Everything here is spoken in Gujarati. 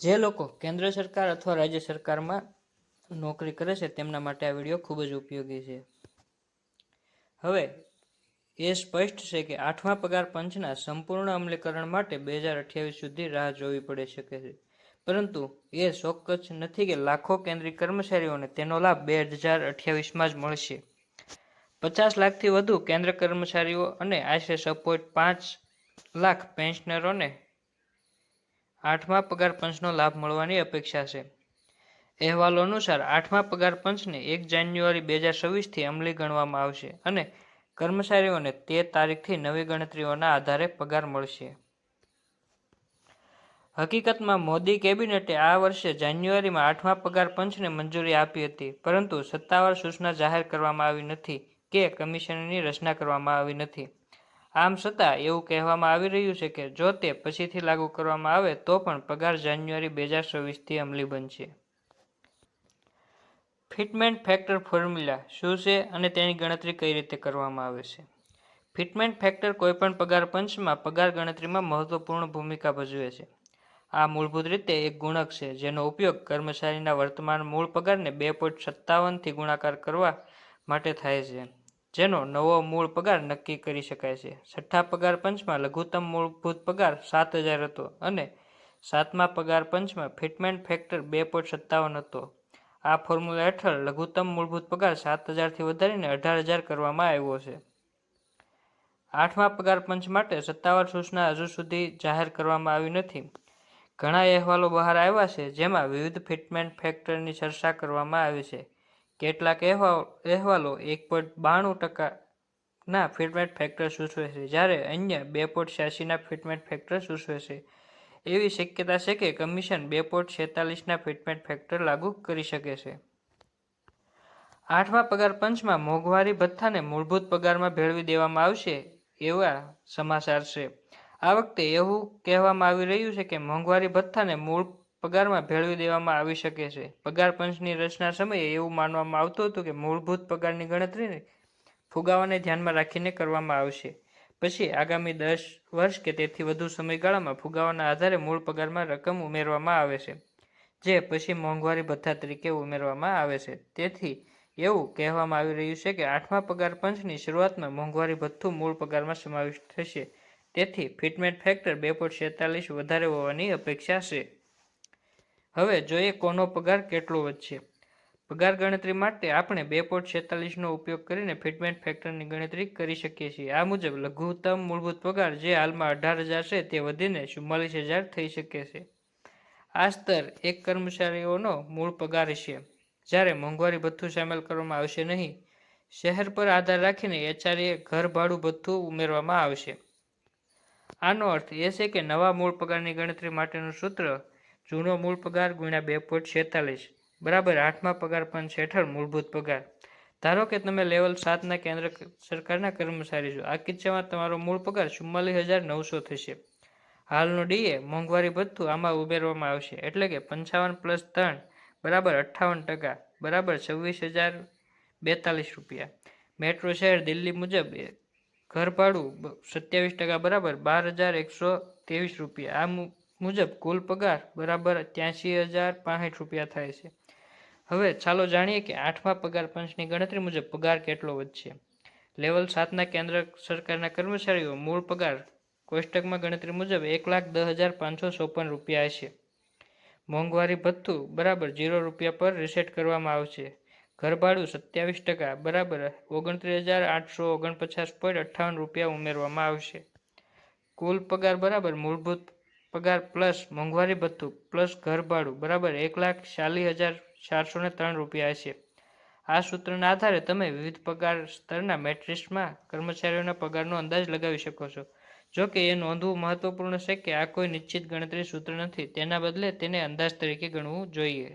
જે લોકો કેન્દ્ર સરકાર અથવા રાજ્ય સરકારમાં નોકરી કરે છે, તેમના માટે આ વીડિયો ખૂબ જ ઉપયોગી છે. હવે, એ સ્પષ્ટ છે કે આઠમા પગાર પંચના સંપૂર્ણ અમલીકરણ માટે બે હજાર અઠ્યાવીસ સુધી રાહ જોવી પડી શકે છે. પરંતુ એ ચોક્કસ નથી કે લાખો કેન્દ્રીય કર્મચારીઓને તેનો લાભ બે હજાર અઠ્યાવીસમાં જ મળશે. પચાસ લાખથી વધુ કેન્દ્ર કર્મચારીઓ અને આશરે છ પોઈન્ટ પાંચ લાખ પેન્શનરોને આઠમા પગાર પંચનો લાભ મળવાની અપેક્ષા છે. અહેવાલો અનુસાર આઠમા પગાર પંચને એક જાન્યુઆરી બે હજાર છવ્વીસથી અમલી ગણવામાં આવશે અને કર્મચારીઓને તે તારીખથી નવી ગણતરીઓના આધારે પગાર મળશે. હકીકતમાં મોદી કેબિનેટે આ વર્ષે જાન્યુઆરીમાં આઠમા પગાર પંચને મંજૂરી આપી હતી, પરંતુ સત્તાવાર સૂચના જાહેર કરવામાં આવી નથી કે કમિશનની રચના કરવામાં આવી નથી. આમ છતાં એવું કહેવામાં આવી રહ્યું છે કે જો તે પછીથી લાગુ કરવામાં આવે, તો પણ પગાર જાન્યુઆરી બે હજાર છવ્વીસથી અમલી બનશે. ફિટમેન્ટ ફેક્ટર ફોર્મ્યુલા શું છે અને તેની ગણતરી કઈ રીતે કરવામાં આવે છે? ફિટમેન્ટ ફેક્ટર કોઈપણ પગાર પંચમાં પગાર ગણતરીમાં મહત્વપૂર્ણ ભૂમિકા ભજવે છે. આ મૂળભૂત રીતે એક ગુણક છે, જેનો ઉપયોગ કર્મચારીના વર્તમાન મૂળ પગારને બે પોઈન્ટ સત્તાવનથી ગુણાકાર કરવા માટે થાય છે. જેનો નવો મૂળ પગાર નક્કી કરી શકાય છે. છઠ્ઠા પગાર પંચમાં લઘુત્તમ મૂળભૂત પગાર સાત હજાર હતો અને સાતમા પગાર પંચમાં ફિટમેન્ટ ફેક્ટર બે પોઈન્ટ સત્તાવન હતો. આ ફોર્મ્યુલા હેઠળ લઘુત્તમ મૂળભૂત પગાર સાત હજારથી વધારીને અઢાર હજાર કરવામાં આવ્યો છે. આઠમા પગાર પંચ માટે સત્તાવાર સૂચના હજુ સુધી જાહેર કરવામાં આવી નથી. ઘણા અહેવાલો બહાર આવ્યા છે જેમાં વિવિધ ફિટમેન્ટ ફેક્ટરની ચર્ચા કરવામાં આવી છે. કેટલાક અહેવાલો એક પોઈન્ટ બાણું ટકાના ફિટમેન્ટ ફેક્ટર સૂચવે છે, જ્યારે અન્ય બે પોઈન્ટ છ્યાસીના ફિટમેન્ટ ફેક્ટર સૂચવે છે. એવી શક્યતા છે કે કમિશન બે પોઈન્ટ છેતાલીસના ફિટમેન્ટ ફેક્ટર લાગુ કરી શકે છે. આઠમા પગાર પંચમાં મોંઘવારી ભથ્થાને મૂળભૂત પગારમાં ભેળવી દેવામાં આવશે એવા સમાચાર છે. આ વખતે એવું કહેવામાં આવી રહ્યું છે કે મોંઘવારી ભથ્થાને મૂળ પગારમાં ભેળવી દેવામાં આવી શકે છે. પગાર પંચની રચના સમયે એવું માનવામાં આવતું હતું કે મૂળભૂત પગારની ગણતરી ફુગાવાને ધ્યાનમાં રાખીને કરવામાં આવશે. પછી આગામી દસ વર્ષ કે તેથી વધુ સમયગાળામાં ફુગાવાના આધારે મૂળ પગારમાં રકમ ઉમેરવામાં આવે છે, જે પછી મોંઘવારી ભથ્થા તરીકે ઉમેરવામાં આવે છે. તેથી એવું કહેવામાં આવી રહ્યું છે કે આઠમા પગાર પંચની શરૂઆતમાં મોંઘવારી ભથ્થું મૂળ પગારમાં સમાવિષ્ટ થશે. તેથી ફિટમેન્ટ ફેક્ટર બે પોઈન્ટ વધારે હોવાની અપેક્ષા છે. હવે જોઈએ કોનો પગાર કેટલો વધશે. પગાર ગણતરી માટે આપણે બે પોઈન્ટ છેતાલીસનો ઉપયોગ કરીને ફિટમેન્ટ ફેક્ટરની ગણતરી કરી શકીએ છીએ. આ મુજબ લઘુત્તમ મૂળભૂત પગાર જે હાલમાં અઢાર હજાર છે તે વધીને ચુમ્માલીસ હજાર થઈ શકે છે. આ સ્તર એક કર્મચારીઓનો મૂળ પગાર છે જ્યારે મોંઘવારી ભથ્થું સામેલ કરવામાં આવશે નહીં. શહેર પર આધાર રાખીને એચઆરએ ઘર ભાડું ભથ્થું ઉમેરવામાં આવશે. આનો અર્થ એ છે કે નવા મૂળ પગારની ગણતરી માટેનું સૂત્ર જૂનો મૂળ પગાર ગુણ્યા બે પોઈન્ટ છેતાલીસ. બરાબર આઠમા પગાર પંચ હેઠળ મૂળભૂત પગાર. ધારો કે તમે લેવલ સાતના કેન્દ્ર સરકારના કર્મચારી છો. આ કિસ્સામાં તમારો મૂળ પગાર ચુમ્માલીસ હજાર નવસો થશે. હાલનો ડીએ મોંઘવારી ભથ્થું આમાં ઉમેરવામાં આવશે. એટલે કે પંચાવન પ્લસ ત્રણ બરાબર અઠ્ઠાવન ટકા, બરાબર છવ્વીસ હજાર બેતાલીસ રૂપિયા. મેટ્રો શહેર દિલ્હી મુજબ ઘર ભાડું સત્યાવીસ ટકા બરાબર બાર હજાર એકસો ત્રેવીસ રૂપિયા. આ મુજબ કુલ પગાર બરાબર ત્યાંશી હજાર પાંસઠ રૂપિયા થાય છે. હવે ચાલો જાણીએ કે આઠમા પગાર પંચની ગણતરી મુજબ પગાર કેટલો વધશે. લેવલ સાતના કેન્દ્ર સરકારના કર્મચારીઓ મૂળ પગાર કોષ્ટકમાં ગણતરી મુજબ એક લાખ દસ હજાર પાંચસો ચોપન રૂપિયા હશે. મોંઘવારી ભથ્થું બરાબર જીરો રૂપિયા પર રીસેટ કરવામાં આવશે. ઘરભાડું સત્યાવીસ ટકા બરાબર ઓગણત્રીસ હજાર આઠસો ઓગણપચાસ પોઈન્ટ અઠ્ઠાવન રૂપિયા ઉમેરવામાં આવશે. કુલ પગાર બરાબર મૂળભૂત પગાર પ્લસ મોંઘવારી ભથ્થું પ્લસ ઘરભાડું બરાબર, એક લાખ ચાલીસ હજાર ચારસો ને ત્રણ રૂપિયા હશે. આ સૂત્રના આધારે તમે વિવિધ પગાર સ્તરના મેટ્રિક્સમાં કર્મચારીઓના પગારનો અંદાજ લગાવી શકો છો. જો કે એ નોંધવું મહત્વપૂર્ણ છે કે આ કોઈ નિશ્ચિત ગણતરી સૂત્ર નથી, તેના બદલે તેને અંદાજ તરીકે ગણવું જોઈએ.